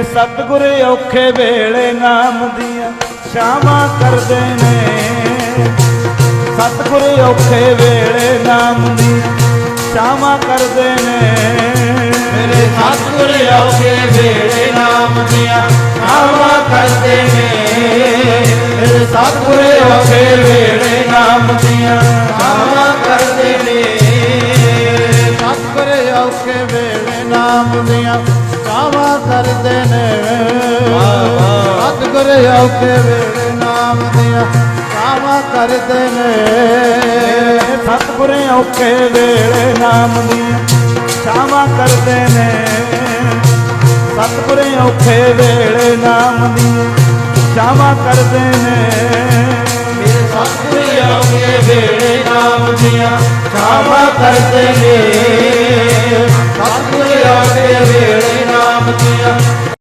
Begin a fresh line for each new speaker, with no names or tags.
ਮੇਰੇ ਸਤਿਗੁਰ ਔਖੇ ਵੇਲੇ ਨਾਮ ਦੀਆਂ ਸ਼ਾਮਾਂ ਕਰਦੇ ਨੇ। ਸਤਿਗੁਰ ਔਖੇ ਵੇਲੇ ਨਾਮ ਦੀਆਂ ਸ਼ਾਮਾਂ ਕਰਦੇ ਨੇ।
ਮੇਰੇ ਸਤਿਗੁਰ ਔਖੇ ਵੇਲੇ ਨਾਮ ਦੀਆਂ ਆਵਾ ਕਰਦੇ ਨੇ। ਮੇਰੇ ਸਤਿਗੁਰ ਔਖੇ
ਔਖੇ ਵੇਲੇ ਨਾਮ ਦੀਆਂ ਕਾਵਾ ਕਰਦੇ ਨੇ। ਸਤਿਗੁਰ ਔਖੇ ਵੇਲੇ ਨਾਮ ਦੀਆਂ ਕਾਵਾ ਕਰਦੇ ਨੇ।
ਸਤਿਗੁਰ ਔਖੇ ਵੇਲੇ ਨਾਮ ਦੀਆਂ ਸ਼ਾਮਾਂ ਕਰਦੇ ਨੇ। ਸਤਿਗੁਰ ਔਖੇ ਵੇਲੇ ਨਾਮ ਦੀਆਂ ਸ਼ਾਮਾਂ ਕਰਦੇ ਨੇ।
ਮੇਰੇ ਸਤਿਗੁਰ ਔਖੇ ਵੇਲੇ ਨਾਮ ਦੀਆਂ ਆਵਾ ਕਰਦੇ ਨੇ।